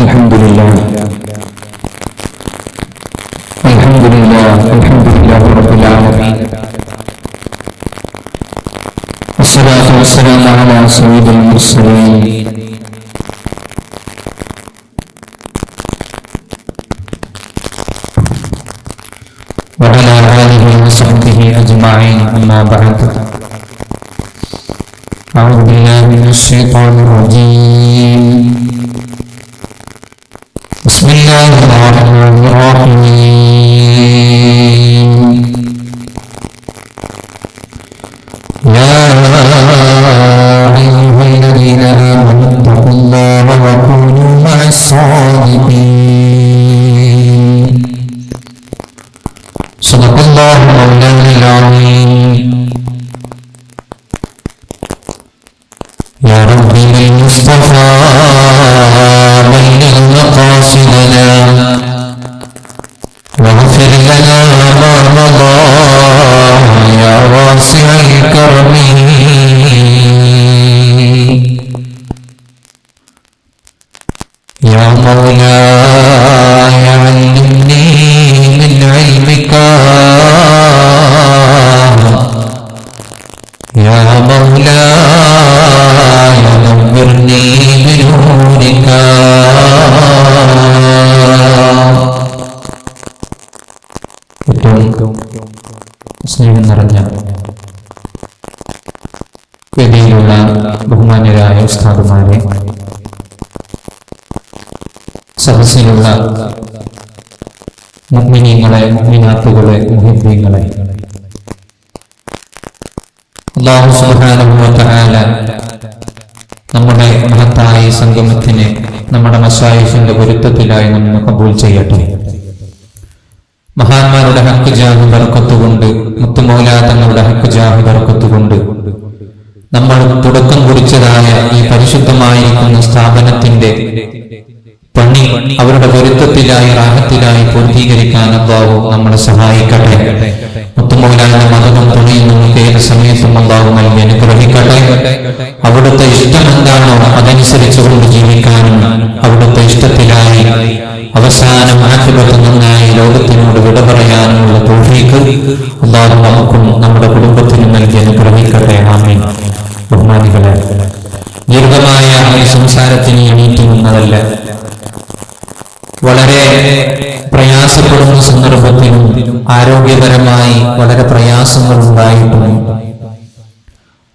الحمد لله. الحمد لله. الحمد لله رب العالمين. والصلاة والسلام على سيد المرسلين. وعلى آله وصحبه أجمعين. أما بعد. أعوذ بالله من الشيطان الرجيم. الله الرحمن الرحيم മുഗ്മിനീങ്ങളെ മുഗ്മിനാത്തുകളെ മുഹിദ്ദീങ്ങളെ. അള്ളാഹു തആല നമ്മുടെ മഹത്തായ സംഗമത്തിനെ നമ്മുടെ മസായിഫിന്റെ പൊരുത്തത്തിലായി നമ്മൾ കബൂൽ ചെയ്യട്ടെ. മഹാന്മാരുടെ ഹക്ക് ജാഹു ബർക്കത്തുകൊണ്ട് മുത്തുമൗലാ തങ്ങളുടെ ഹക്ക് ജാഹു ബർക്കത്തുകൊണ്ട് നമ്മൾ തുടക്കം കുറിച്ചതായ ഈ പരിശുദ്ധമായിരിക്കുന്ന സ്ഥാപനത്തിന്റെ അവരുടെ പൊരുത്തത്തിലായി റാഹത്തിലായി പൂർത്തീകരിക്കാൻ അള്ളാഹു നമ്മളെ സഹായിക്കട്ടെ. മുത്തുമൗലാന്റെ മതവും തുണിയും സമയത്തും അള്ളാഹു നൽകി അനുഗ്രഹിക്കട്ടെ. അവിടുത്തെ ഇഷ്ടം എന്താണോ അതനുസരിച്ച് കൊണ്ട് ജീവിക്കാനും അവിടുത്തെ ഇഷ്ടത്തിലായി അവസാനം ആക്കിപത്ത് നന്നായി ലോകത്തിനോട് വിട പറയാനുമുള്ള തോഫീക്ക് അള്ളാഹു നമുക്കും നമ്മുടെ കുടുംബത്തിനും നൽകി അനുഗ്രഹിക്കട്ടെ. ആമീൻ. ബഹുമാനികളെ ദീർഘമായ ഈ സംസാരത്തിന് എണീറ്റ് നിന്നതല്ല. വളരെ പ്രയാസപ്പെടുന്ന സന്ദർഭത്തിലും ആരോഗ്യപരമായി വളരെ പ്രയാസങ്ങൾ ഉണ്ടായിട്ടുണ്ട്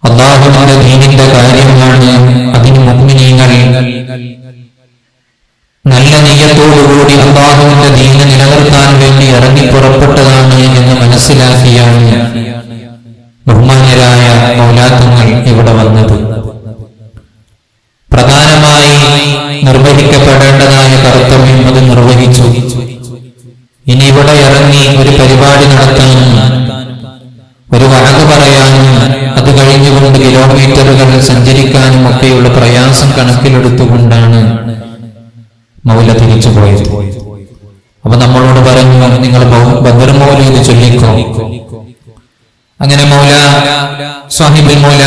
അള്ളാഹുവിന്റെ ദീനിന്റെ കാര്യമാണ് അതിന് മുഗ്മിനീങ്ങൾ. നല്ല നെയ്യത്തോടുകൂടി അള്ളാഹുവിന്റെ ദീന നിലനിർത്താൻ വേണ്ടി ഇറങ്ങി പുറപ്പെട്ടതാണ് എന്ന് മനസ്സിലാക്കിയാണ് ബഹുമാനരായ മൗലാത്തങ്ങൾ ഇവിടെ വന്നത്. പ്രധാനമായി നിർവഹിക്കപ്പെടേണ്ടതായ കർത്തവ്യം അത് നിർവഹിച്ചു. ഇനി ഇവിടെ ഇറങ്ങി ഒരു പരിപാടി നടത്താനും ഒരു വഴക്ക് പറയാനും അത് കഴിഞ്ഞുകൊണ്ട് കിലോമീറ്ററുകൾ സഞ്ചരിക്കാനും ഒക്കെയുള്ള പ്രയാസം കണക്കിലെടുത്തുകൊണ്ടാണ് മൗല തിരിച്ചു പോയത്. അപ്പൊ നമ്മളോട് പറഞ്ഞു നിങ്ങൾ ബദർമൗല ഇത് ചൊല്ലിക്കോ. അങ്ങനെ മൗല സാഹിബിൽ മൗല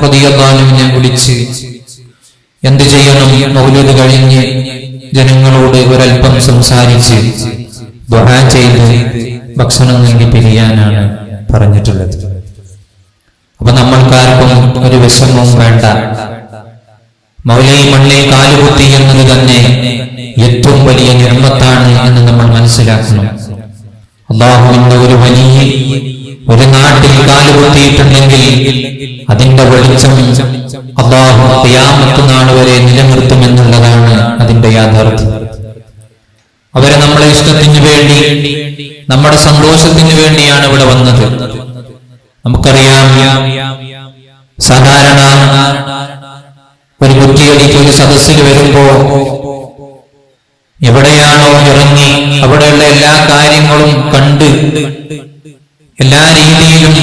പ്രതിയല്ലാനും ഞാൻ വിളിച്ച് എന്ത് ചെയ്യണം? മൗലൂദ് കഴിഞ്ഞ് ജനങ്ങളോട് ഒരൽപ്പം സംസാരിച്ച് ദുആ ചെയ്ത് ഭക്ഷണം നൽകി പിരിയാനാണ് പറഞ്ഞിട്ടുള്ളത്. അപ്പൊ നമ്മൾക്കാർക്കും ഒരു വിഷമവും വേണ്ട. മൗലൈ മണ്ണിൽ കാലുകുത്തി എന്നത് തന്നെ ഏറ്റവും വലിയ നിർമ്മത്താണ് എന്ന് നമ്മൾ മനസ്സിലാക്കണം. അള്ളാഹുവിന്റെ ഒരു വലിയ ഒരു നാട്ടിൽ കാലുകുത്തിയിട്ടുണ്ടെങ്കിൽ അതിന്റെ വെളിച്ചം അള്ളാഹു ഖിയാമത്ത് നാൾ വരെ നിലനിർത്തുമെന്നുള്ളതാണ് അതിന്റെ യാഥാർത്ഥ്യം. അവരെ നമ്മളെ ഇഷ്ടത്തിന് വേണ്ടി നമ്മുടെ സന്തോഷത്തിന് വേണ്ടിയാണ് ഇവിടെ വന്നത്. നമുക്കറിയാം സാധാരണ ഒരു കുറ്റിയടിക്ക് ഒരു സദസ്സിൽ വരുമ്പോ എവിടെയാണോ ഇറങ്ങി അവിടെയുള്ള എല്ലാ കാര്യങ്ങളും കണ്ട് എല്ലാ രീതിയിലും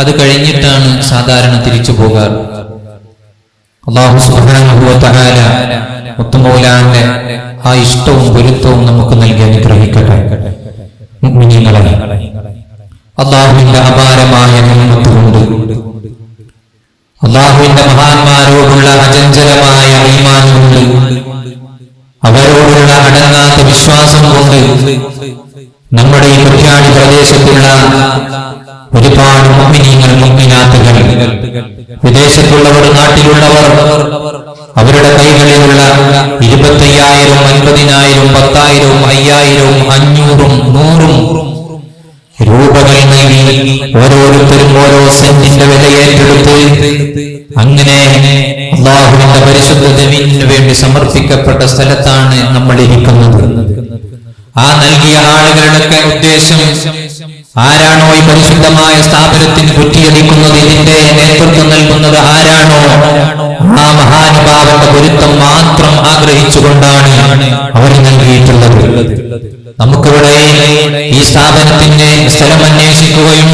അത് കഴിഞ്ഞിട്ടാണ് സാധാരണ തിരിച്ചു പോകാറ്. അള്ളാഹു സുബാനുഭവത്തഹാല മുത്തുമൗലാന്റെ ആ ഇഷ്ടവും പൊരുത്തവും നമുക്ക് നൽകി അനുഗ്രഹിക്കട്ടെ. അള്ളാഹുവിന്റെ അപാരമായ നിയമത്തുകൊണ്ട് അള്ളാഹുവിന്റെ മഹാന്മാരോടുള്ള അചഞ്ചലമായ ഈമാനുകൊണ്ട് അവരോടുള്ള അടങ്ങാത്ത വിശ്വാസം കൊണ്ട് നമ്മുടെ ഈ കുറ്റാടി പ്രദേശത്തുള്ള ഒരുപാട് മുമ്മിനീങ്ങൾ മുമ്മിനാത്തുകൾ വിദേശത്തുള്ളവർ നാട്ടിലുള്ളവർ അവരുടെ കൈകളിലുള്ള ഇരുപത്തയ്യായിരം അൻപതിനായിരം പത്തായിരവും അയ്യായിരവും അഞ്ഞൂറും നൂറും രൂപകൾ നൽകി ഓരോരുത്തരും ഓരോ സെന്റിന്റെ വില ഏറ്റെടുത്ത് അങ്ങനെ അള്ളാഹുവിന്റെ പരിശുദ്ധ ദവിന് വേണ്ടി സമർപ്പിക്കപ്പെട്ട സ്ഥലത്താണ് നമ്മൾ ഇരിക്കുന്നത് ആ നൽകിയ ആളുകളുടെ ഉദ്ദേശം ആരാണോ ഈ പരിശുദ്ധമായ സ്ഥാപനത്തിന് കുറ്റിയടിക്കുന്നത്? ഇതിന്റെ നേതൃത്വം നൽകുന്നത് ആരാണോ? ആ മഹാനുഭാവന്റെ പൊരുത്തം മാത്രം ആഗ്രഹിച്ചുകൊണ്ടാണ് അവർ നൽകിയിട്ടുള്ളത്. നമുക്കിവിടെ ഈ സ്ഥാപനത്തിന്റെ സ്ഥലം അന്വേഷിക്കുകയും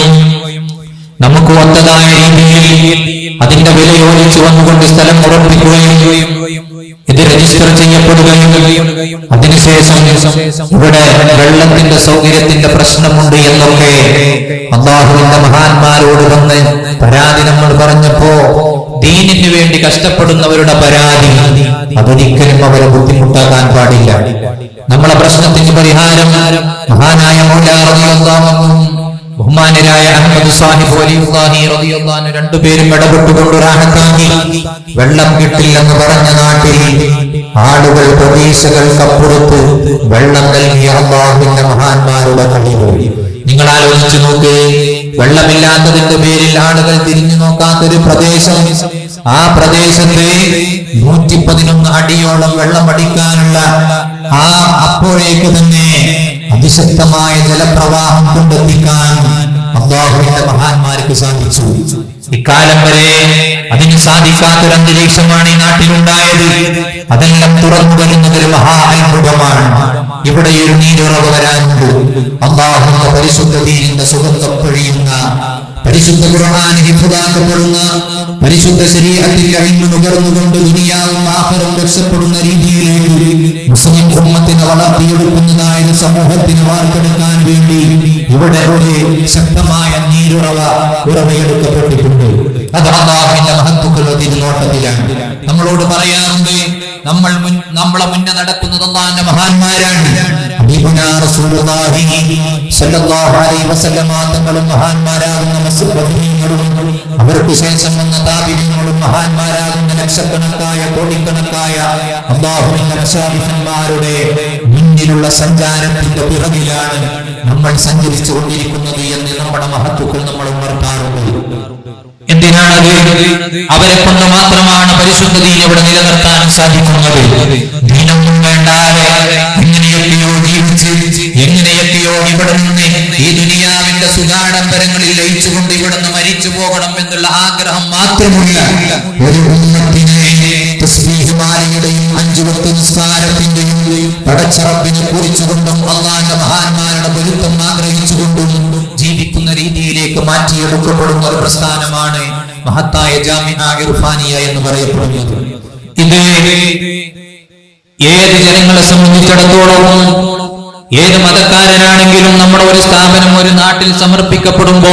നമുക്ക് ഒത്തതായ രീതിയിൽ അതിന്റെ വില യോജിച്ചു വന്നുകൊണ്ട് സ്ഥലം ഉറപ്പിക്കുകയും ഇത് രജിസ്റ്റർ ചെയ്യപ്പെടുകയും അതിനുശേഷം ഇവിടെ വെള്ളത്തിന്റെ സൗകര്യത്തിന്റെ പ്രശ്നമുണ്ട് എന്നൊക്കെ അള്ളാഹുവിന്റെ മഹാന്മാരോട് വന്ന് പരാതി നമ്മൾ പറഞ്ഞപ്പോ ദീനിന് വേണ്ടി കഷ്ടപ്പെടുന്നവരുടെ പരാതി അതൊരിക്കലും അവരെ ബുദ്ധിമുട്ടാക്കാൻ പാടില്ല. നമ്മളെ പ്രശ്നത്തിന് പരിഹാരം മഹാനായ മൗലാറിയാഹും ബഹുമാനരായ അഹമ്മദ് സാഹിബ് റളിയല്ലാഹു രണ്ടുപേരും ഇടപെട്ടുകൊണ്ട് റാഹത്താക്കി വെള്ളം കിട്ടില്ലെന്ന് പറഞ്ഞ നാട്ടിൽ ആളുകൾ പ്രതീക്ഷകൾക്കപ്പുറത്ത് വെള്ളം നൽകിയ അള്ളാഹുവിന്റെ മഹാന്മാരുടെ കഴിവ് നിങ്ങൾ ആലോചിച്ചു നോക്ക് വെള്ളമില്ലാത്തതിന്റെ പേരിൽ ആളുകൾ തിരിഞ്ഞു നോക്കാത്തൊരു പ്രദേശം. ആ പ്രദേശത്ത് നൂറ്റി പതിനൊന്ന് അടിയോളം വെള്ളം അടിക്കാനുള്ള ആ അപ്പോഴേക്ക് തന്നെ അതിശക്തമായ ജലപ്രവാഹം കൊണ്ടെത്തിക്കാൻ അള്ളാഹുവിന്റെ മഹാന്മാർക്ക് സാധിച്ചു. ഇക്കാലം വരെ അതിന് സാധിക്കാത്തൊരു അന്തരീക്ഷമാണ് ഈ നാട്ടിലുണ്ടായത്. അതെല്ലാം തുറന്നു വരുന്നതൊരു മഹാ അത്ഭുതമാണ് ഇവിടെ ഒരു നീരുറവ് വരാനുണ്ട്. അള്ളാഹുവിന്റെ പരിശുദ്ധ തീരിന്റെ സുഗന്ധം പൊഴിയുന്ന പരിശുദ്ധ ഖുർആൻ പരിശുദ്ധ ശരീരത്തിൽ അഴിഞ്ഞു നുകർന്നുകൊണ്ട് ദുനിയാവും ആഹാരം രക്ഷപ്പെടുന്ന രീതിയിലേക്ക് മുസ്ലിം ഉമ്മത്തിനെ വളർത്തിയെടുക്കുന്നതായ സമൂഹത്തിന് വാർത്തെടുക്കാൻ വേണ്ടി ഇവിടെ ഒരു ശക്തമായ നീരുറവ ഉറവയെടുക്കപ്പെട്ടിട്ടുണ്ട്. അത് അള്ളാഹുവിന്റെ മഹത്വക്കൾ തിരുനോട്ടത്തിലാണ്. നമ്മളോട് പറയാറുണ്ട് നമ്മൾ നമ്മളെ മുന്നേ നടക്കുന്നത് അള്ളാഹിന്റെ മഹാന്മാരാണ്. തങ്ങളും മഹാന്മാരാകുന്ന മസ്ബഹീങ്ങളും അവർക്ക് ശേഷം വന്ന താബിഈങ്ങളും മഹാന്മാരാകുന്ന ലക്ഷക്കണക്കായ കോടിക്കണക്കായ അള്ളാഹുവിന്റെ മശായിഖന്മാരുടെ മുന്നിലുള്ള സഞ്ചാരത്തിന്റെ പിറകിലാണ് നമ്മൾ സഞ്ചരിച്ചു കൊണ്ടിരിക്കുന്നത് എന്ന് നമ്മുടെ മഹത്വക്കൾ നമ്മൾ ഉണർത്താറുണ്ട്. എന്തിനാണത്? അവരെ കൊണ്ട് മാത്രമാണ് പരിശുദ്ധ ദീൻ ഇവിടെ നിലനിർത്താൻ സാധിക്കുന്നത്. ദീനൊന്നും വേണ്ടാതെ എങ്ങനെയൊക്കെയോ ജീവിച്ച് എങ്ങനെയൊക്കെയോ ഇവിടെ നിന്ന് ഈ ദുനിയാവിന്റെ സുഖാഡംബരങ്ങളിൽ ലയിച്ചുകൊണ്ട് ഇവിടെ നിന്ന് മരിച്ചു പോകണം എന്നുള്ള ആഗ്രഹം മാത്രമുള്ള ഒരു ഉമ്മത്തിനെ തസ്ബീഹുമാലയുടെയും അഞ്ചു വക്ത നിസ്കാരത്തിന്റെയും പടച്ചറപ്പിനെ കുറിച്ചുകൊണ്ടും അള്ളാന്റെ മഹാന്മാരുടെ പൊരുത്തം ആഗ്രഹിച്ചുകൊണ്ടും ജീവിക്കുന്ന രീതിയിലേക്ക് മാറ്റിയെടുക്കപ്പെടുന്ന ഒരു പ്രസ്ഥാനമാണ് മഹത്തായ ജാമിഅ ഇർഫാനിയ എന്ന് പറയപ്പെടുന്നത്. ഇത് ഏത് ജനങ്ങളെ സംബന്ധിച്ചിടത്തോളവും ഏത് മതക്കാരനാണെങ്കിലും നമ്മുടെ ഒരു സ്ഥാപനം ഒരു നാട്ടിൽ സമർപ്പിക്കപ്പെടുമ്പോ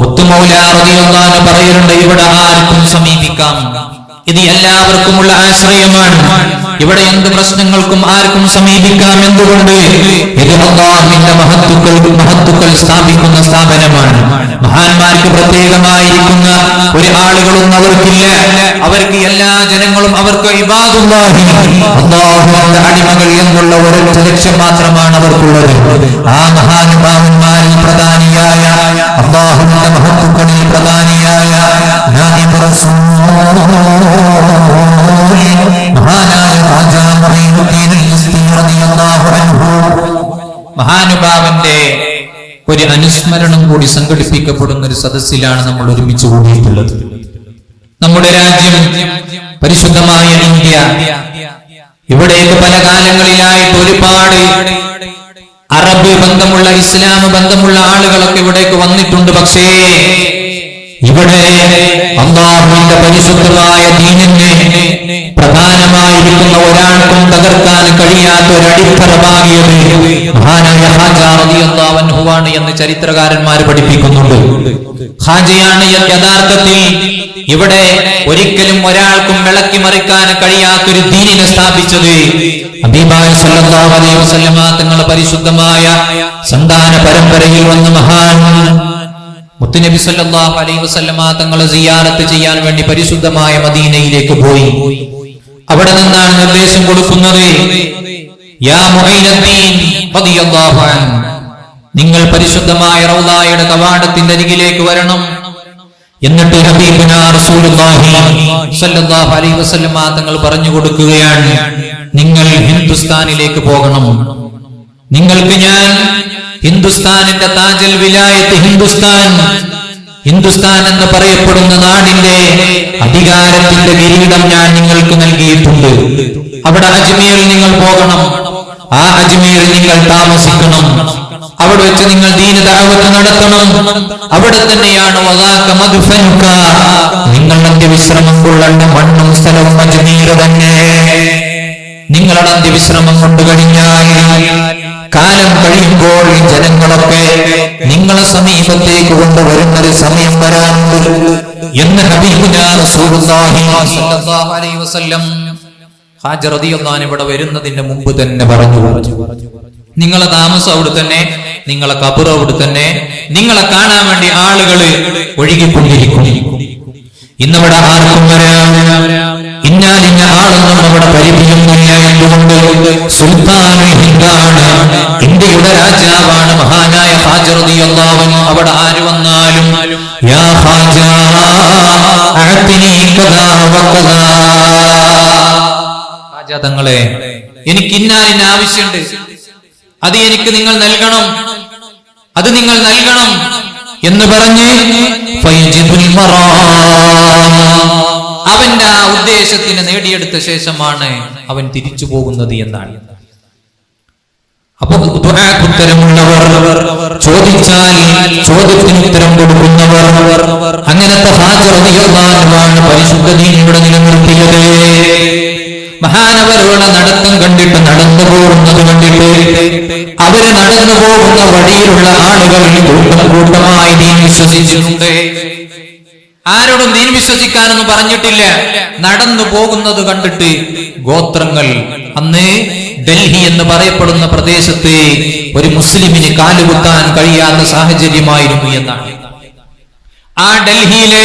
മുത്തുമൗലാറിയൊന്നാണ് പറയുന്നുണ്ട് ഇവിടെ ആർക്കും സമീപിക്കാം. ഇത് എല്ലാവർക്കുമുള്ള ആശ്രയമാണ്. ഇവിടെ എന്ത് പ്രശ്നങ്ങൾക്കും ആർക്കും സമീപിക്കാം എന്തുകൊണ്ട്? ഇത് അള്ളാഹുവിന്റെ മഹത്തുക്കൾ മഹത്തുക്കൾ സ്ഥാപിക്കുന്ന സ്ഥാപനമാണ്. മഹാന്മാർക്ക് പ്രത്യേകമായിരിക്കുന്ന ഒരു ആളുകളൊന്നും അവർക്കില്ല. അവർക്ക് എല്ലാ ജനങ്ങളും അവർക്ക് അടിമകൾ എന്നുള്ള ഒരു ലക്ഷ്യം മാത്രമാണ് അവർക്കുള്ളത്. ആ മഹാനുഭാവന്മാരിൽ പ്രധാനിയായ അള്ളാഹുവിന്റെ മഹത്തുക്കളിൽ പ്രധാനിയായ റസൂൽ മഹാനായ അൻഹു മഹാനുഭാവന്റെ ഒരു അനുസ്മരണം കൂടി സംഘടിപ്പിക്കപ്പെടുന്ന ഒരു സദസ്സിലാണ് നമ്മൾ ഒരുമിച്ച് കൂടിയിട്ടുള്ളത്. നമ്മുടെ രാജ്യം പരിശുദ്ധമായ ഇന്ത്യ. ഇവിടേക്ക് പല കാലങ്ങളിലായിട്ട് ഒരുപാട് അറബ് ബന്ധമുള്ള ഇസ്ലാം ബന്ധമുള്ള ആളുകളൊക്കെ ഇവിടേക്ക് വന്നിട്ടുണ്ട്. പക്ഷേ ഇവിടെ അള്ളാഹുവിന്റെ പരിശുദ്ധമായ ദീനിനെ പ്രധാനമായിരിക്കുന്ന ഒരാൾക്കും തകർക്കാൻ കഴിയാത്ത ഒരു അടിത്തറ മഹാനായ എന്ന് ചരിത്രകാരന്മാർ പഠിപ്പിക്കുന്നുണ്ട്. ഹാജയാണ് യഥാർത്ഥത്തിൽ ഇവിടെ ഒരിക്കലും ഒരാൾക്കും വിളക്കി മറിക്കാൻ കഴിയാത്തൊരു ദീനിനെ സ്ഥാപിച്ചത്. അബീബായ സല്ലല്ലാഹു അലൈഹി തങ്ങളുടെ പരിശുദ്ധമായ സന്താന പരമ്പരയിൽ വന്ന മഹാൻ മുത്തുനബി സല്ലാഹു അലൈഹി വസല്ലമ തങ്ങളെ സിയാറത്ത് ചെയ്യാൻ വേണ്ടി പരിശുദ്ധമായ മദീനയിലേക്ക് പോയി. അവിടെ നിന്നാണ് നിർദ്ദേശം കൊടുക്കുന്നത് നിങ്ങൾ പരിശുദ്ധമായ റൗദായുടെ കവാടത്തിന്റെ അരികിലേക്ക് വരണം. എന്നിട്ട് അലൈഹി വസല്ലമ തങ്ങൾ പറഞ്ഞു കൊടുക്കുകയാണ് നിങ്ങൾ ഹിന്ദുസ്ഥാനിലേക്ക് പോകണം. നിങ്ങൾക്ക് ഞാൻ ഹിന്ദുസ്ഥാനിന്റെ താജൽ വിലായത്ത് ഹിന്ദുസ്ഥാൻ. ഹിന്ദുസ്ഥാൻ എന്ന് പറയപ്പെടുന്ന നാടിന്റെ അധികാരത്തിന്റെ കിരീടം ഞാൻ നിങ്ങൾക്ക് നൽകിയിട്ടുണ്ട്. അവിടെ അജ്മീറിൽ നിങ്ങൾ പോകണം. ആ അജ്മീറിൽ നിങ്ങൾ താമസിക്കണം. അവിടെ വെച്ച് നിങ്ങൾ ദീന ദഅവത്ത് നടത്തണം. അവിടെ തന്നെയാണ് നിങ്ങൾ അന്ത്യവിശ്രമം കൊള്ളേണ്ട മണ്ണും സ്ഥലവും അജ്മീർ തന്നെ. നിങ്ങളുടെ അന്ത്യവിശ്രമം കൊണ്ടു കഴിഞ്ഞാൽ കാലം കഴിയുമ്പോൾ ഈ ജനങ്ങളൊക്കെ നിങ്ങളെ സമീപത്തേക്ക് കൊണ്ടുവരുന്ന ഒരു സമയം വരാനുണ്ട്. എന്ന് ഇവിടെ വരുന്നതിന്റെ മുമ്പ് തന്നെ പറഞ്ഞു. നിങ്ങളെ താമസം അവിടെ തന്നെ നിങ്ങളെ കബർ അവിടെ തന്നെ നിങ്ങളെ കാണാൻ വേണ്ടി ആളുകൾ ഒഴുകിക്കൊണ്ടിരിക്കും. ഇന്നിവിടെ ആർക്കും വരാം ഇന്നാലിന്ന ആളൊന്നും അവിടെ പരിചയമില്ല എന്തുകൊണ്ട് സുൽത്താൻ ഹിന്ദാണ്. ഇന്ത്യയുടെ രാജാവാണ് മഹാനായ ഹാജറുദിയല്ലാവൻ അവിടെ ആര് വന്നാലും യാ ഹാജ തങ്ങളെ എനിക്ക് ഇന്നാലിന് ആവശ്യമുണ്ട് അത് എനിക്ക് നിങ്ങൾ നൽകണം. അത് നിങ്ങൾ നൽകണം എന്ന് പറഞ്ഞ്. അവന്റെ ആ ഉദ്ദേശത്തിന് നേടിയെടുത്ത ശേഷമാണ് അവൻ തിരിച്ചു പോകുന്നത് എന്നാണ്. അപ്പൊ ഉത്തരമുള്ളവർ ചോദിച്ചാൽ ചോദ്യത്തിന് ഉത്തരം കൊടുക്കുന്നവർ അങ്ങനത്തെ റളിയല്ലാഹുവാണ് പരിശുദ്ധ ദീനിയുടെ നിലനിർത്തിയത്. മഹാനവരുടെ നടത്തം കണ്ടിട്ട് നടന്നു പോകുന്നത് കണ്ടിട്ട് അവർ നടന്നു പോകുന്ന വഴിയിലുള്ള ആളുകൾ കൂട്ടം കൂട്ടമായി നീ വിശ്വസിച്ചിട്ടുണ്ട്. ആരോടും ദീൻ വിശ്വസിക്കാനൊന്നും പറഞ്ഞിട്ടില്ല. നടന്നു പോകുന്നത് കണ്ടിട്ട് ഗോത്രങ്ങൾ അന്ന് ഡൽഹി എന്ന് പറയപ്പെടുന്ന പ്രദേശത്ത് ഒരു മുസ്ലിമിന് കാലുകുത്താൻ കഴിയാത്ത സാഹചര്യമായിരുന്നു എന്നാണ്. ആ ഡൽഹിയിലെ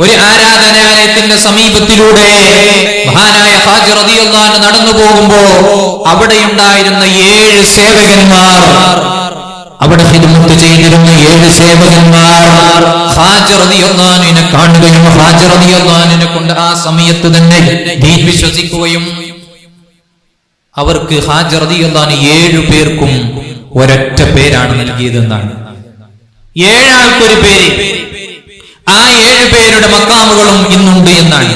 ഒരു ആരാധനാലയത്തിന്റെ സമീപത്തിലൂടെ മഹാനായ ഹാജ് റളിയല്ലാഹു നടന്നു പോകുമ്പോ അവിടെയുണ്ടായിരുന്ന ഏഴ് സേവകന്മാർ അവിടെ ഹിദ്മത്ത് ചെയ്തിരുന്ന ഏഴ് സേവകന്മാർ റളിയല്ലാഹുവിനെ കാണുകയും റളിയല്ലാഹുവിനെ കൊണ്ട് ആ സമയത്ത് തന്നെ ദീൻ വിശ്വസിക്കുകയും അവർക്ക് റളിയല്ലാഹു ഏഴു പേർക്കും ഒരൊറ്റ പേരാണ് നൽകിയതെന്നാണ്. ഏഴാൾക്കൊരു പേര്. ആ ഏഴ് പേരുടെ മക്കാമുകളും ഇന്നുണ്ട് എന്നാണ്.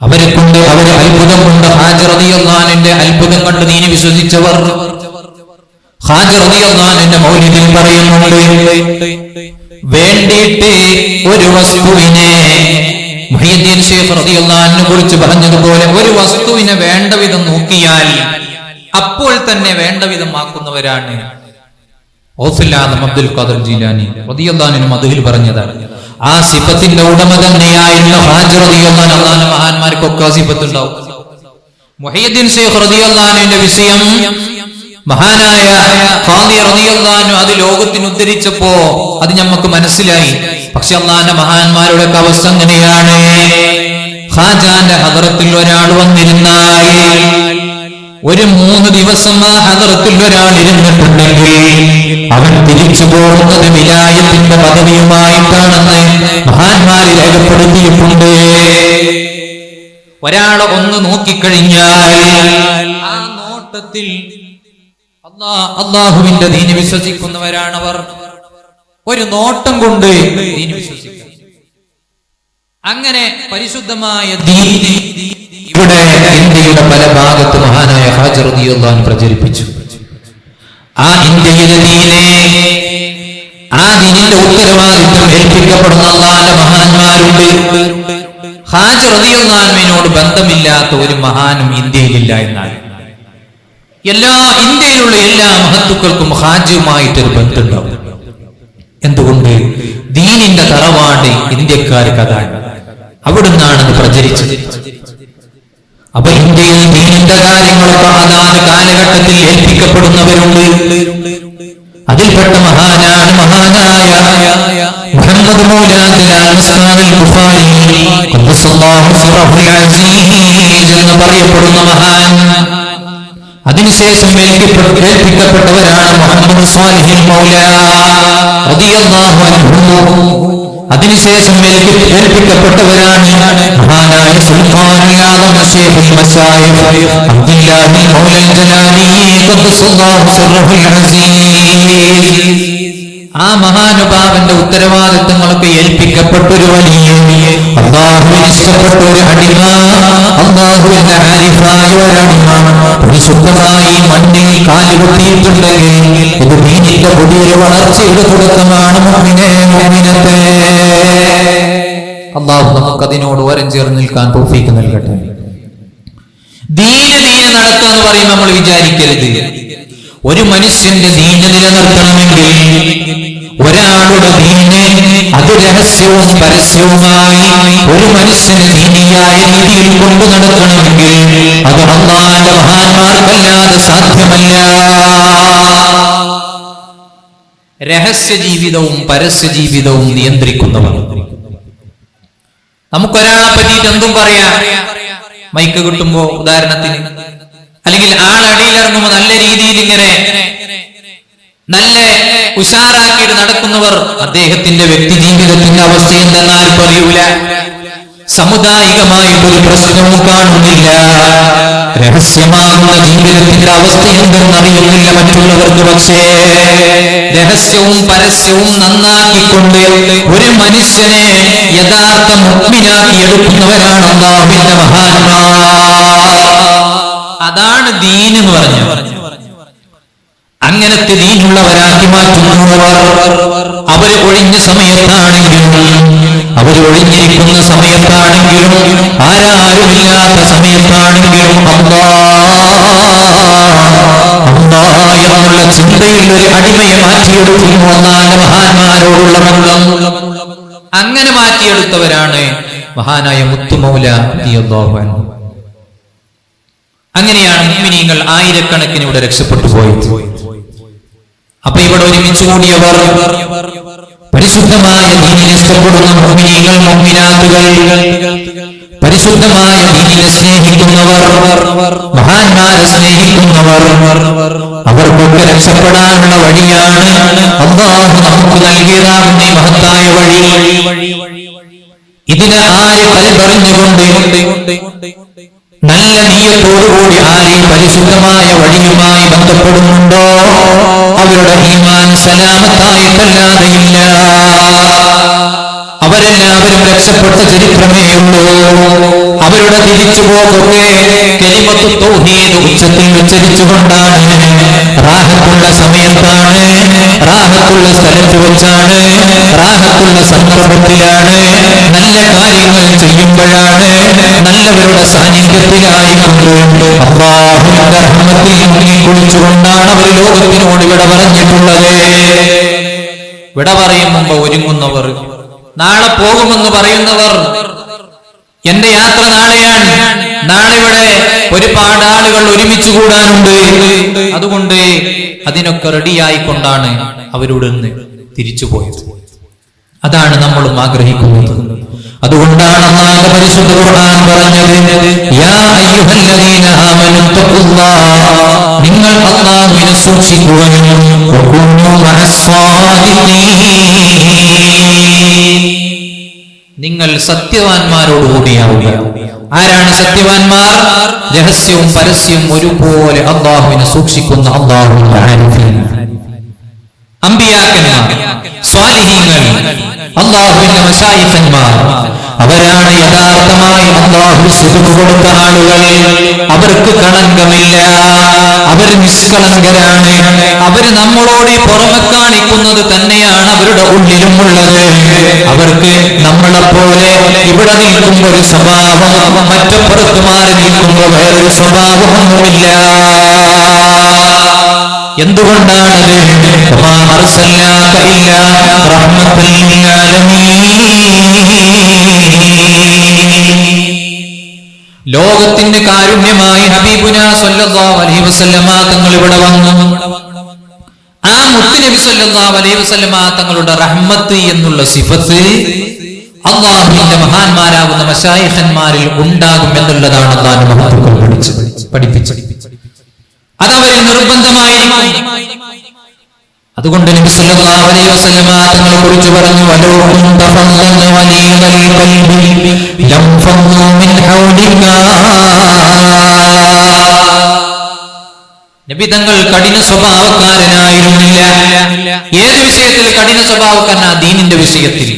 അവരെ കൊണ്ട് അവരെ അത്ഭുതം കൊണ്ട് ഹാജർ റളിയല്ലാഹുവിന്റെ അത്ഭുതം കണ്ട് നീനെ വിശ്വസിച്ചവർ റളിയല്ലാഹുവിന്റെ മൗലിദിൽ പറയുന്നുണ്ട്. വേണ്ടിയിട്ട് ഒരു വസ്തുവിനെ മുഹയ്യദ്ദീൻ ഷേഖ് റളിയല്ലാഹുവിനെ കുറിച്ച് പറഞ്ഞതുപോലെ ഒരു വസ്തുവിനെ വേണ്ട വിധം നോക്കിയാൽ അപ്പോൾ തന്നെ വേണ്ട വിധമാക്കുന്നവരാണ് ഔസുല്ലാദം അബ്ദുൽ ഖാദർ ജീലാനി റളിയല്ലാഹുവിനും മധുഹിൽ പറഞ്ഞതാണ്. ആ സിഫത്തിന്റെ ഉടമ തന്നെയായിരുന്ന ഹാജർ റളിയല്ലാഹു അള്ളാഹു മഹാന്മാർക്കൊക്കെ ആ സിഫത്ത് ഉണ്ടാവും മുഹയ്യദ്ദീൻ ഷെയ്ഖ് റളിയല്ലാഹുവിന്റെ വിഷയം മഹാനായ അത് ലോകത്തിന് ഉദ്ധരിച്ചപ്പോ അത് നമുക്ക് മനസ്സിലായി. പക്ഷെ അള്ളാന്റെ മഹാന്മാരുടെ അവസ്ഥ എങ്ങനെയാണ് ഖാജാന്റെ ഹദറത്തിൽ ഒരാൾ വന്നിരുന്നാൽ ഒരു മൂന്ന് ദിവസം ആ ഹദറത്തിൽ ഒരാൾ ഇരുന്നിട്ടുണ്ടെങ്കിൽ അവൻ തിരിച്ചു പോകുന്നത് വിലായത്തിന്റെ പദവിയുമായിട്ടാണെന്ന് മഹാന്മാർ രേഖപ്പെടുത്തിയിട്ടുണ്ട്. ഒരാളെ ഒന്ന് നോക്കിക്കഴിഞ്ഞാൽ ആ നോട്ടത്തിൽ അള്ളാഹുവിന്റെ ദീന് വിശ്വസിക്കുന്നവരാണവർ. ഒരു നോട്ടം കൊണ്ട് ദീന് വിശ്വസിക്കും. അങ്ങനെ പരിശുദ്ധമായ ദീന് ഇവിടെ ഇന്ത്യയുടെ പല ഭാഗത്ത് മഹാനായ ഹാജർ റളിയല്ലാഹു പ്രചരിപ്പിച്ചു. ആ ഇന്ത്യയിലെ ദീനെ ആ ദീനിന്റെ ഉത്തരവാദിത്വം ഏൽപ്പിക്കപ്പെടുന്ന അള്ളാന്റെ മഹാന്മാരുണ്ട്. ഹാജർ റതിയൊന്നാൻവിനോട് ബന്ധമില്ലാത്ത ഒരു മഹാനും ഇന്ത്യയിലില്ല എന്നാണ്. എല്ലാ ഇന്ത്യയിലുള്ള എല്ലാ മഹത്തുക്കൾക്കും ഹാജുമായിട്ടൊരു ബന്ധമുണ്ടാവും എന്തുകൊണ്ട്? ദീനിന്റെ തറവാട് ഇന്ത്യക്കാർക്ക് അതാണ്. അവിടുന്നാണ് അത് പ്രചരിച്ചത്. അപ്പൊ ഇന്ത്യയിൽ ദീനിന്റെ കാര്യങ്ങളൊക്കെ അതാത് കാലഘട്ടത്തിൽ ഏൽപ്പിക്കപ്പെടുന്നവരുണ്ട്. അതിൽപ്പെട്ട മഹാനാണ് മഹാനായ മുഹമ്മദ് എന്ന് പറയപ്പെടുന്ന മഹാൻ. അതിനുശേഷം ഏൽപ്പിക്കപ്പെട്ട- ഏൽപ്പിക്കപ്പെട്ടവരാണ് മുഹമ്മദ് മൗല അതിനുശേഷം ഏൽപ്പി- ഏൽപ്പിക്കപ്പെട്ടവരാണ് മഹാനായ മൗലൽ ജലാലി ആ മഹാനുഭാവന്റെ ഉത്തരവാദിത്തങ്ങളൊക്കെ ഏൽപ്പിക്കപ്പെട്ട ഒരു വലിയ അള്ളാഹുവിന് ഇഷ്ടപ്പെട്ട ഒരു അടിമ. അള്ളാഹുവിന്റെ ആരിഫായ ഒരടിമ പരിശുദ്ധമായി മണ്ണിൽ കാലുകുത്തിയിട്ടുണ്ടെങ്കിൽ ഇത് മീനിന്റെ പുതിയൊരു വളർച്ചയുടെ തുടക്കമാണ് മുഅ്മിനേ, മുഅ്മിനത്തേ. അള്ളാഹു നമുക്ക് അതിനോട് ഓരം ചേർന്ന് നിൽക്കാൻ തോഫീക്ക് നൽകട്ടെ. ദീന ദീന നടത്തുക എന്ന് പറയും നമ്മൾ വിചാരിക്കരുത്. ഒരു മനുഷ്യന്റെ ദീന നിലനിർത്തണമെങ്കിൽ ഒരാളുടെ ദീനെ അത് രഹസ്യവും പരസ്യവുമായി ഒരു മനുഷ്യന് ദീനിയായ രീതിയിൽ കൊണ്ടു നടക്കണമെങ്കിൽ അത് അള്ളാന്റെ മഹാന്മാർക്കല്ലാതെ സാധ്യമല്ല. രഹസ്യ ജീവിതവും പരസ്യ ജീവിതവും നിയന്ത്രിക്കുന്നവർ. നമുക്കൊരാളെ പറ്റിയിട്ട് എന്തും പറയാം. മൈക്ക് കിട്ടുമ്പോ ഉദാഹരണത്തിന് അല്ലെങ്കിൽ ആളടിയിലിറങ്ങുമ്പോൾ നല്ല രീതിയിൽ ഇങ്ങനെ നല്ല ഉഷാറാക്കിയിട്ട് നടക്കുന്നവർ അദ്ദേഹത്തിന്റെ വ്യക്തി ജീവിതത്തിന്റെ അവസ്ഥ എന്തെന്നാൽ പറയൂല. സാമുദായികമായിട്ടൊരു പ്രശ്നവും കാണുന്നില്ല. രഹസ്യമാകുന്ന ജീവിതത്തിന്റെ അവസ്ഥ എന്തെന്നറിയുന്നില്ല മറ്റുള്ളവർക്ക് പക്ഷേ രഹസ്യവും പരസ്യവും നന്നാക്കിക്കൊണ്ട് ഒരു മനുഷ്യനെ യഥാർത്ഥ മുഗ്മിനാക്കി എടുക്കുന്നവരാണ് അള്ളാഹുവിന്റെ മഹാന്മാർ. അതാണ് ദീൻ എന്ന് പറഞ്ഞു അങ്ങനത്തെ ദീനുള്ളവരാക്കി മാറ്റുന്നവർ അവർ ഒഴിഞ്ഞ സമയത്താണെങ്കിലും അവർ ഒഴിഞ്ഞിരിക്കുന്ന സമയത്താണെങ്കിലും ആരാരുമില്ലാത്ത സമയത്താണെങ്കിലും അമ്മാ എന്നുള്ള ചിന്തയിൽ ഒരു അടിമയെ മാറ്റിയെടുക്കുന്നു എന്നാണ് മഹാന്മാരോടുള്ള ബന്ധം അങ്ങനെ മാറ്റിയെടുത്തവരാണ് മഹാനായ മുത്തുമൗല ഈ. അങ്ങനെയാണ് മുഅ്മിനീങ്ങൾ ആയിരക്കണക്കിന് ഇവിടെ രക്ഷപ്പെട്ടു പോയത്. അപ്പൊ ഇവിടെ ഒരുമിച്ച് കൂടിയവർ പരിശുദ്ധമായ ദീനിനെ ഇഷ്ടപ്പെടുന്ന മുഅ്മിനീങ്ങൾ മുഅ്മിനാത്തുകൾ പരിശുദ്ധമായ ദീനിനെ സ്നേഹിക്കുന്നവർ മഹാന്മാരെ സ്നേഹിക്കുന്നവർ അവർക്കൊക്കെ രക്ഷപ്പെടാനുള്ള വഴിയാണ് അള്ളാഹു നമുക്ക് നൽകിയതാകുന്ന ഈ മഹത്തായ വഴി. ഇതിനെ ആര് കൽപറിഞ്ഞുകൊണ്ട് നല്ല നീയത്തോടുകൂടി ആരെയും പരിശുദ്ധമായ വഴിയുമായി ബന്ധപ്പെടുന്നുണ്ടോ? അവരുടെ ഈമാൻ സലാമത്തായിട്ടല്ലാതെയില്ല. അവരെല്ലാവരും രക്ഷപ്പെട്ട ചരിത്രമേ ഉള്ളൂ. അവരുടെ തിരിച്ചുപോകൊക്കെ കരിമത്ത് തൗഹീദ് ഉച്ചത്തിൽ ഉച്ചരിച്ചുകൊണ്ടാണ്. റാഹത്തുള്ള സമയത്താണ്. റാഹത്തുള്ള സ്ഥലത്ത് വെച്ചാണ്. റാഹത്തുള്ള സന്ദർഭത്തിലാണ് നല്ല കാര്യങ്ങൾ ചെയ്യുമ്പോഴാണ് നല്ലവരുടെ സാന്നിധ്യത്തിലായിക്കൊണ്ട് അള്ളാഹുവിന്റെ മുന്നിൽ കുളിച്ചുകൊണ്ടാണ് അവർ ലോകത്തിനോട് ഇവിടെ പറഞ്ഞിട്ടുള്ളത്. വിട പറയും മുമ്പ് ഒരുങ്ങുന്നവർ നാളെ പോകുമെന്ന് പറയുന്നവർ എന്റെ യാത്ര നാളെയാണ്. നാളെ ഇവിടെ ഒരുപാട് ആളുകൾ ഒരുമിച്ച് കൂടാനുണ്ട് അതുകൊണ്ട് അതിനൊക്കെ റെഡിയായിക്കൊണ്ടാണ് അവരോട് തിരിച്ചു പോയത് അതാണ് നമ്മളും ആഗ്രഹിക്കുന്നത്. അതുകൊണ്ടാണ് അള്ളാഹു പരിശുദ്ധ ഖുർആൻ പറഞ്ഞത് യാ അയ്യുഹല്ലദീന ആമനു തഖുല്ലാഹ നിങ്ങൾ അല്ലാഹുവിനെ സൂക്ഷിക്കുകയും വകൂനൂ നിങ്ങൾ സത്യവാന്മാരോടുകൂടിയാവുക ആരാണ് സത്യവാന്മാർ? രഹസ്യവും പരസ്യവും ഒരുപോലെ അള്ളാഹുവിനെ സൂക്ഷിക്കുന്ന അള്ളാഹുവിന്റെ ആരിഫീൻ. അമ്പിയാക്കന്മാർ സ്വാലിഹീങ്ങൾ അള്ളാഹുവിന്റെ മശായിഖന്മാർ അവരാണ് യഥാർത്ഥമായി അള്ളാഹു സുഖം കൊടുത്ത ആളുകൾ. അവർക്ക് കളങ്കമില്ല. അവർ നിഷ്കളങ്കരാണ് അവർ നമ്മളോട് പുറമെ കാണിക്കുന്നത് തന്നെയാണ് അവരുടെ ഉള്ളിലും ഉള്ളത് അവർക്ക് നമ്മളെപ്പോലെ ഇവിടെ നിൽക്കുമ്പോൾ ഒരു സ്വഭാവം മറ്റപ്പുറത്ത് മാറി നിൽക്കുമ്പോൾ വേറൊരു സ്വഭാവമൊന്നുമില്ല. ആലമീൻ. ലോകത്തിന്റെ കാരുണ്യമായി ഹബീബുന അലൈഹി വസല്ലമ തങ്ങൾ ഇവിടെ വന്നു. ആ മുത്തുനബി സല്ലല്ലാഹു അലൈഹി വസല്ലമ തങ്ങളുടെ റഹ്മത്ത് എന്നുള്ള സിഫത്ത് അള്ളാഹുവിന്റെ മഹാന്മാരാകുന്ന മശായിഖന്മാരിൽ ഉണ്ടാകും എന്നുള്ളതാണ് അള്ളാഹു മഹത്വം പഠിപ്പിച്ചു പഠിപ്പിച്ചത്. അതവരിൽ നിർബന്ധമായിരിക്കും അതുകൊണ്ട് നബി സല്ലല്ലാഹു അലൈഹി വസല്ലമ തങ്ങളെ കുറിച്ച് പറഞ്ഞു വലോ കുന്ത ഫല്ലൻ വലീദൽ ഖൽബി ലം മിൻ ഹൗലിക നബി തങ്ങൾ കഠിന സ്വഭാവക്കാരനായിരുന്നില്ല. ഏത് വിഷയത്തിൽ കഠിന സ്വഭാവക്കാരനാ? ദീനിന്റെ വിഷയത്തിൽ.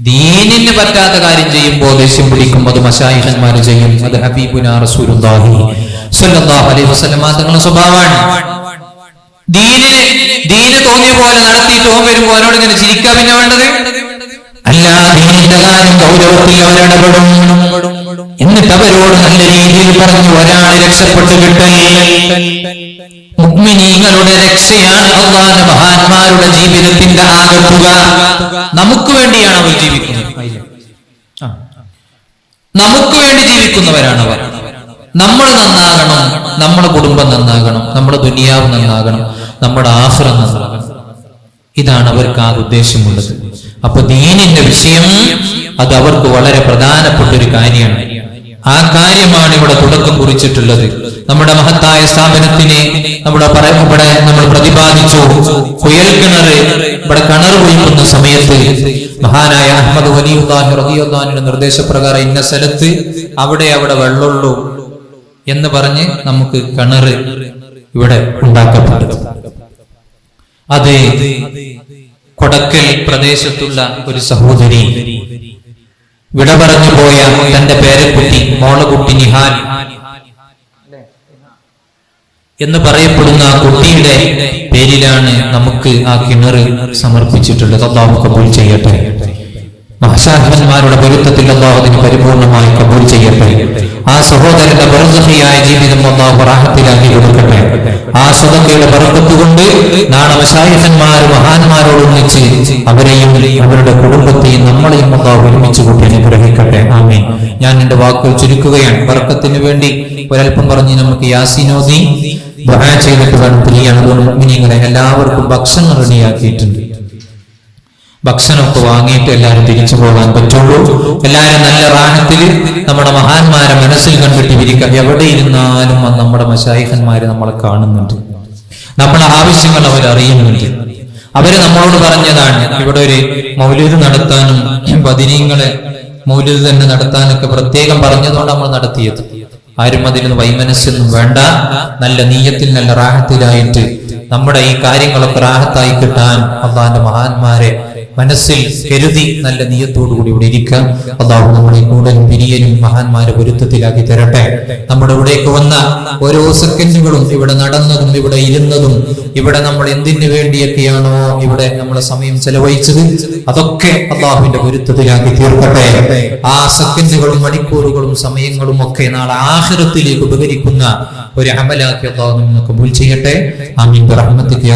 ദീനിന് പറ്റാത്ത കാര്യം ചെയ്യുമ്പോൾ ദേഷ്യം പിടിക്കും. അത് മശായിഹന്മാർ ചെയ്യും. അത് ഹബീബുന റസൂലുള്ളാഹി. സ്വല്ലല്ലാഹു അലൈഹി വസല്ലമ തങ്ങളുടെ സ്വഭാവമാണ്. ദീനിന് ദീന് തോന്നിയ പോലെ നടത്തിയിട്ട് ഓൻ വരുമ്പോ അവനോട് ഇങ്ങനെ ചിരിക്കാൻ പിന്നെ വേണ്ടത്? അല്ല ദീനിന്റെ കാര്യം ഗൗരവത്തിൽ അവരിടപെടും എന്നിട്ട് അവരോട് നല്ല രീതിയിൽ പറഞ്ഞു ഒരാൾ രക്ഷപ്പെട്ടു കിട്ടൽ. മുഗ്മിനീങ്ങളുടെ രക്ഷയാണ് അള്ളാഹ് മഹാന്മാരുടെ ജീവിതത്തിന്റെ ആകത്തുക നമുക്ക് വേണ്ടിയാണ് അവർ ജീവിക്കുന്നത്. നമുക്ക് വേണ്ടി ജീവിക്കുന്നവരാണ് അവർ നമ്മൾ നന്നാകണം നമ്മുടെ കുടുംബം നന്നാകണം നമ്മുടെ ദുനിയാവ് നന്നാകണം നമ്മുടെ ആഹ്റം നന്നാകണം. ഇതാണ് അവർക്ക് ആ ഉദ്ദേശമുള്ളത്. അപ്പൊ ദീനിന്റെ വിഷയം അത് അവർക്ക് വളരെ പ്രധാനപ്പെട്ട ഒരു കാര്യമാണ്. ആ കാര്യമാണ് ഇവിടെ തുടക്കം കുറിച്ചിട്ടുള്ളത്. നമ്മുടെ മഹത്തായ സ്ഥാപനത്തിനെ നമ്മുടെ ഇവിടെ നമ്മൾ പ്രതിപാദിച്ചു. കുയൽ ഇവിടെ കിണർ ഒഴിക്കുന്ന സമയത്ത് മഹാനായ അഹമ്മദ് വലിയ റബിയുല്ലാഹിന്റെ നിർദ്ദേശപ്രകാരം ഇന്ന സ്ഥലത്ത് അവിടെ അവിടെ വെള്ളമുള്ളൂ. എന്ന് പറഞ്ഞ് നമുക്ക് കിണറ് ഇവിടെ ഉണ്ടാക്കപ്പെട്ടത്. അത് കൊടക്കൽ പ്രദേശത്തുള്ള ഒരു സഹോദരി വിട പറഞ്ഞു പോയ തന്റെ പേരക്കുട്ടി മോളകുട്ടി നിഹാൻ എന്ന് പറയപ്പെടുന്ന ആ കുട്ടിയുടെ പേരിലാണ് നമുക്ക് ആ കിണർ സമർപ്പിച്ചിട്ടുള്ളത്. അള്ളാഹു കബൂൽ ചെയ്യട്ടെ. മഹശാഹന്മാരുടെ പൊരുത്തത്തിൽ അള്ളാഹുദിന് പരിപൂർണമായി കബൂൽ ചെയ്യട്ടെ. ആ സഹോദരന്റെ ബർസഹിയായ ജീവിതം അള്ളാഹു റാഹത്തിലാക്കി കൊടുക്കട്ടെ. ആ സ്വതക്കയുടെ പറക്കത്തുകൊണ്ട് നാളെ മശായിഹന്മാർ മഹാന്മാരോടൊന്നിച്ച് അവരെയും അവരുടെ കുടുംബത്തെയും നമ്മളെയും അള്ളാഹു ഒരുമിച്ച് കൂട്ടി അനുഗ്രഹിക്കട്ടെ. ആമീൻ. ഞാൻ എന്റെ വാക്കുകൾ ചുരുക്കുകയാണ്. പറക്കത്തിന് വേണ്ടി ഒരല്പം പറഞ്ഞ് നമുക്ക് യാസിനോദി ചെയ്തിട്ട് വേണം മുഅ്മിനീങ്ങളെ എല്ലാവർക്കും ഭക്ഷണം റെഡിയാക്കിയിട്ടുണ്ട്. ഭക്ഷണമൊക്കെ വാങ്ങിയിട്ട് എല്ലാവരും തിരിച്ചു പോകാൻ പറ്റുള്ളൂ. എല്ലാവരും നല്ല റാഹത്തിൽ നമ്മുടെ മഹാന്മാരെ മനസ്സിൽ കണ്ടിട്ട് ഇരിക്കാം. എവിടെ ഇരുന്നാലും നമ്മുടെ മശായിഹന്മാര് നമ്മളെ കാണുന്നുണ്ട്. നമ്മളെ ആവശ്യങ്ങൾ അവർ അറിയുന്നുണ്ട്. അവർ നമ്മളോട് പറഞ്ഞതാണ് ഇവിടെ ഒരു മൗലൂദ് നടത്താനും ബദിനീങ്ങളെ മൗലൂദ് തന്നെ നടത്താനൊക്കെ പ്രത്യേകം പറഞ്ഞതുകൊണ്ട് നമ്മൾ നടത്തിയത്. ആരും അതിൽ വൈമനസ്സൊന്നും വേണ്ട. നല്ല നീയത്തിൽ നല്ല റാഹത്തിലായിട്ട് നമ്മുടെ ഈ കാര്യങ്ങളൊക്കെ റാഹത്തായി കിട്ടാൻ അള്ളാന്റെ മഹാന്മാരെ മനസ്സിൽ കരുതി നല്ല നീയത്തോടു കൂടി ഇവിടെ ഇരിക്കാം അള്ളാഹു നമ്മളെ കൂടുതലും പിരിയലും മഹാന്മാരെ പൊരുത്തത്തിലാക്കി തരട്ടെ. നമ്മുടെ ഇവിടേക്ക് വന്ന ഓരോ സെക്കൻഡുകളും ഇവിടെ നടന്നതും ഇവിടെ ഇരുന്നതും ഇവിടെ നമ്മൾ എന്തിനു വേണ്ടിയൊക്കെയാണോ ഇവിടെ നമ്മളെ സമയം ചെലവഴിച്ചത് അതൊക്കെ അള്ളാഹുവിന്റെ പൊരുത്തത്തിലാക്കി തീർക്കട്ടെ. ആ സെക്കൻഡുകളും മണിക്കൂറുകളും സമയങ്ങളും ഒക്കെ നാളെ ആഹൃത്തിലേക്ക് ഉപകരിക്കുന്ന ഒരു അമലാക്കി അള്ളാഹു നമുക്ക് കബൂൽ ചെയ്യട്ടെ. റഹ്മത്തിക്ക്